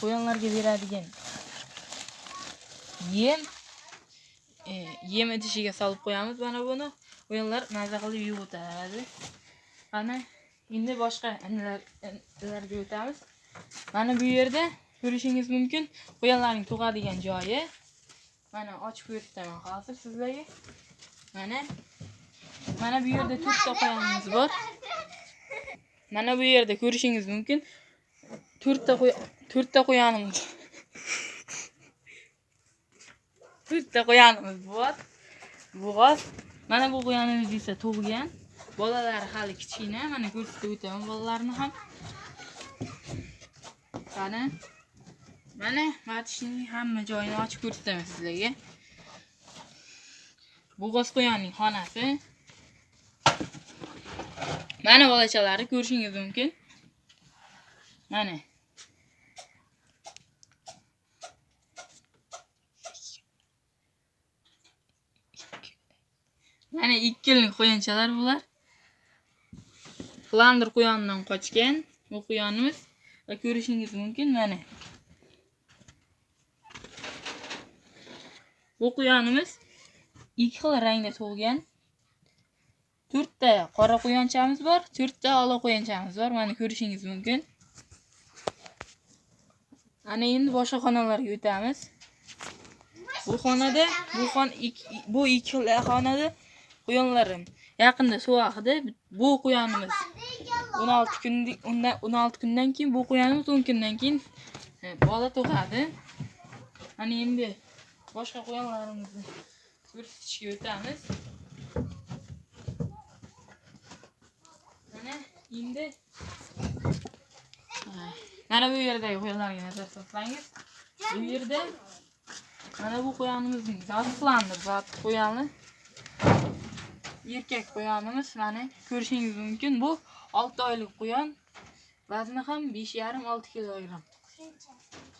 qo'yonlarga beradigan yem e, yem idishiga solib qo'yamiz mana buni qo'yonlar maza qilib yeb o'tadi mana endi boshqa nimalar- nimalarga o'tamiz mana bu yerda ko'rishingiz mumkin qo'yonlarning tug'adigan joyi mana ochib ko'rsataman hozir sizlarga mana mana bu yerda to'rtta qo'yonimiz bor mana bu yerda ko'rishingiz mumkin to'rtta qo'y to'rtta qo'yonimiz to'rtta qo'yonimiz bor bo'g'oz mana bu qo'yonimiz esa tug'gan bolalari hali kichkina mana ko'rsatib o'taman bolalarni ham. Mana mana matishning hamma joyini ochib ko'rsataman sizlarga bo'g'oz qo'yonning xonasi. Mana bolachalari ko'rishingiz mumkin. Mana mana ikki yillik qo'yonchalar bular. Flandr quyonidan qochgan bu va ko'rishingiz mumkin mana bu quyonimiz ikki xil rangda tug'gan to'rtta qora quyonchamiz bor to'rtta ola quyonchamiz bor mana ko'rishingiz mumkin ana endi boshqa xonalarga o'tamiz bu xonada bu xon ik- bu ikki xil xonada quyonlarim yaqinda suvaqida bu quyonimiz 16 kun undan 16 kundan keyin bu quyonimiz 10 kundan keyin bola tug'adi ana endi boshqa quyonlarimizni ko'rsatishga o'tamiz mana endi mana bu yerdagi quyonlarga nazar solsangiz bu yerda mana bu quyonimizning zoti plandir zoti quyoni erkak quyonimiz mana ko'rishingiz mumkin bu 6 oylik quyon vazni ham 5,5-6 kilogramm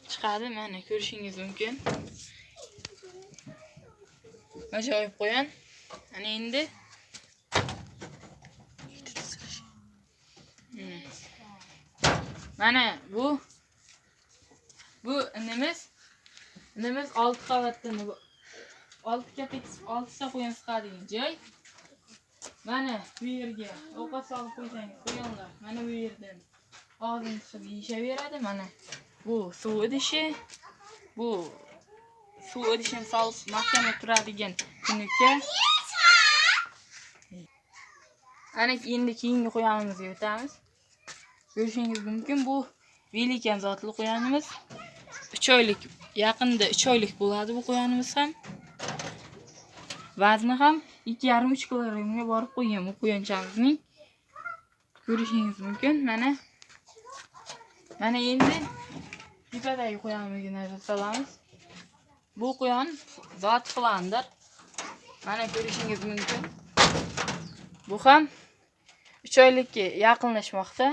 chiqadi mana ko'rishingiz mumkin ajoyib quyon ana endi Hmm. mana bu bu inimiz inimiz 6 qavatdan 6 kapak 6 qo'yon siqadigan joy mana bu yerga ovqat solib qo'ysangiz qo'yonlar mana bu yerdan og'zini tiqib yeyishaveradi mana bu suv idishi bu suv idishini solib mahkamlab turadigan tunuka ana endi keyingi quyonimizga o'tamiz ko'rishingiz mumkin bu velikan zotli quyonimiz uch oylik yaqinda uch oylik bo'ladi bu quyonimiz ham vazni ham ikki yarim uch kilogrammga borib qo'ygan bu quyonchamizning ko'rishingiz mumkin mana mana endi tepadagi quyonimizga nazar solamiz bu quyon zot flandir mana ko'rishingiz mumkin bu ham uch oylikka yaqinlashmoqda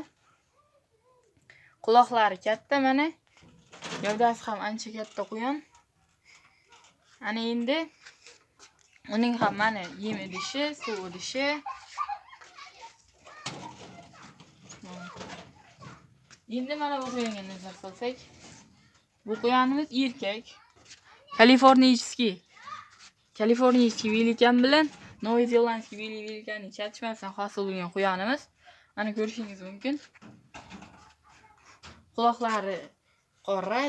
quloqlari katta mana gavdasi ham ancha katta quyon ana endi ham mana yem idishi suv idishi endi mana bu nazar solsak bu quyonimiz erkak kaliforniyskiy kaliforniyskiy velikan bilan Novoy Zelandskiy veli velikanning chatishmasidan hosil bo'lgan quyonimiz mana ko'rishingiz mumkin quloqlari qora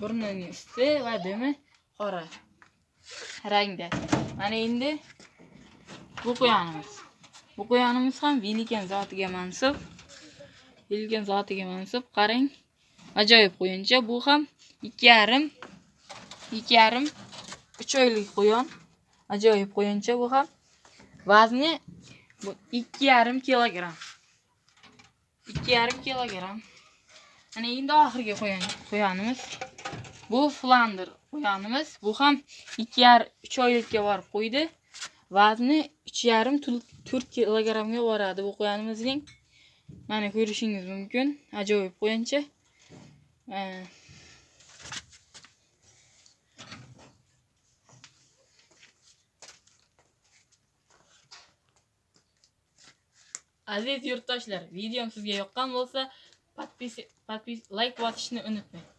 burnining usti va dimi qora rangda mana endi bu quyonimiz bu quyonimiz ham velikan zotiga mansub velikan zotiga mansub qarang ajoyib quyoncha bu ham ikki yarim ikki yarim uch oylik quyon ajoyib quyoncha bu ham. Vazni bu ikki yarim kilogramm ikki yarim kilogramm ana endi oxirgi quyon quyonimiz bu flandr quyonimiz bu ham ikki yarim uch oylikka borib qo'ydi vazni uch yarim to'rt kilogrammga boradi. Bu quyonimizning mana ko'rishingiz mumkin. Ajoyib quyoncha Ee, aziz yurtdoshlar videom sizga yoqqan bo'lsa podpis podpis like bosishni unutmang